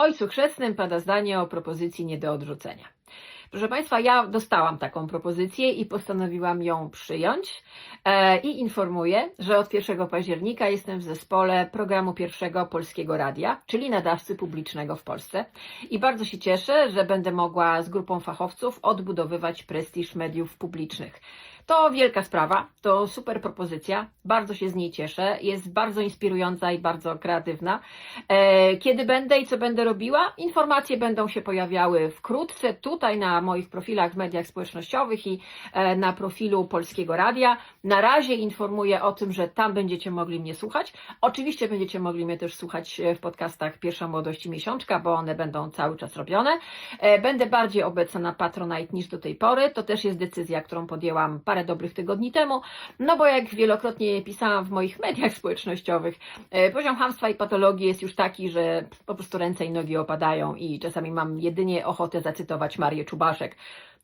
Ojcu Chrzestnym pada zdanie o propozycji nie do odrzucenia. Proszę Państwa, ja dostałam taką propozycję i postanowiłam ją przyjąć e, i informuję, że od 1 października jestem w zespole programu pierwszego Polskiego Radia, czyli nadawcy publicznego w Polsce i bardzo się cieszę, że będę mogła z grupą fachowców odbudowywać prestiż mediów publicznych. To wielka sprawa, to super propozycja, bardzo się z niej cieszę, jest bardzo inspirująca i bardzo kreatywna. E, Kiedy będę i co będę robiła? Informacje będą się pojawiały wkrótce tutaj na moich profilach w mediach społecznościowych i e, na profilu Polskiego Radia. Na razie informuję o tym, że tam będziecie mogli mnie słuchać. Oczywiście będziecie mogli mnie też słuchać e, w podcastach Pierwsza Młodość i Miesiączka, bo one będą cały czas robione. E, Będę bardziej obecna na Patronite niż do tej pory. To też jest decyzja, którą podjęłam parę dobrych tygodni temu, no bo jak wielokrotnie pisałam w moich mediach społecznościowych, poziom hamstwa i patologii jest już taki, że po prostu ręce i nogi opadają i czasami mam jedynie ochotę zacytować Marię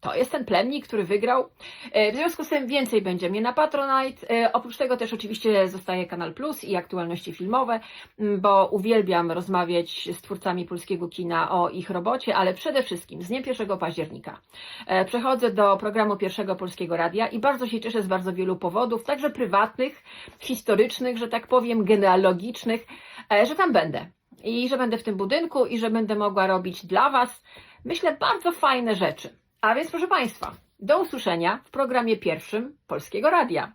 To jest ten plemnik, który wygrał. E, W związku z tym więcej będzie mnie na Patronite. E, Oprócz tego też oczywiście zostaje Kanal Plus i aktualności filmowe, bo uwielbiam rozmawiać z twórcami polskiego kina o ich robocie, ale przede wszystkim z dniem 1 października e, przechodzę do programu Pierwszego Polskiego Radia i bardzo się cieszę z bardzo wielu powodów, także prywatnych, historycznych, że tak powiem, genealogicznych, że tam będę. I że będę w tym budynku i że będę mogła robić dla Was, myślę, bardzo fajne rzeczy. A więc, proszę Państwa, do usłyszenia w programie pierwszym Polskiego Radia.